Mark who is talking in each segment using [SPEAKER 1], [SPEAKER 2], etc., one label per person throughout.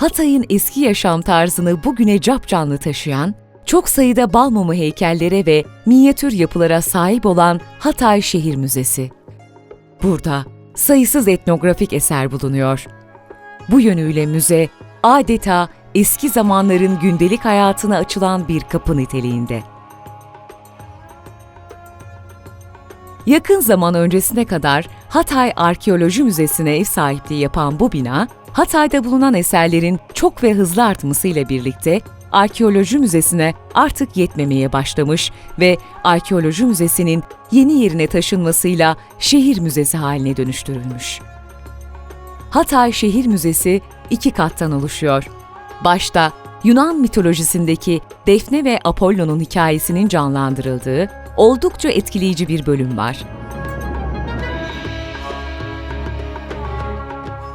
[SPEAKER 1] Hatay'ın eski yaşam tarzını bugüne capcanlı taşıyan, çok sayıda bal mumu heykellere ve minyatür yapılara sahip olan Hatay Şehir Müzesi. Burada sayısız etnografik eser bulunuyor. Bu yönüyle müze adeta eski zamanların gündelik hayatına açılan bir kapı niteliğinde. Yakın zaman öncesine kadar Hatay Arkeoloji Müzesi'ne ev sahipliği yapan bu bina, Hatay'da bulunan eserlerin çok ve hızlı artmasıyla birlikte Arkeoloji Müzesi'ne artık yetmemeye başlamış ve Arkeoloji Müzesi'nin yeni yerine taşınmasıyla şehir müzesi haline dönüştürülmüş. Hatay Şehir Müzesi iki kattan oluşuyor. Başta Yunan mitolojisindeki Defne ve Apollon'un hikayesinin canlandırıldığı oldukça etkileyici bir bölüm var.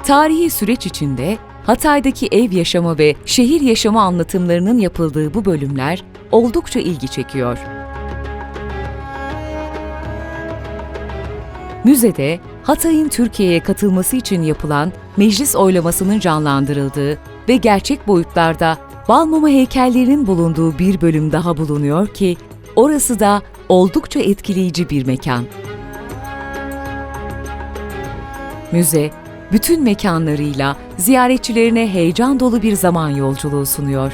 [SPEAKER 1] Tarihi süreç içinde Hatay'daki ev yaşamı ve şehir yaşamı anlatımlarının yapıldığı bu bölümler oldukça ilgi çekiyor. Müzede Hatay'ın Türkiye'ye katılması için yapılan meclis oylamasının canlandırıldığı ve gerçek boyutlarda Balmumu heykellerinin bulunduğu bir bölüm daha bulunuyor ki orası da oldukça etkileyici bir mekan. Müze, bütün mekanlarıyla ziyaretçilerine heyecan dolu bir zaman yolculuğu sunuyor.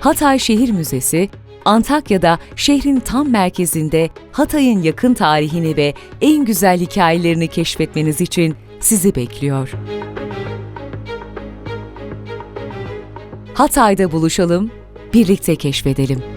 [SPEAKER 1] Hatay Şehir Müzesi, Antakya'da şehrin tam merkezinde Hatay'ın yakın tarihini ve en güzel hikayelerini keşfetmeniz için sizi bekliyor. Hatay'da buluşalım, birlikte keşfedelim.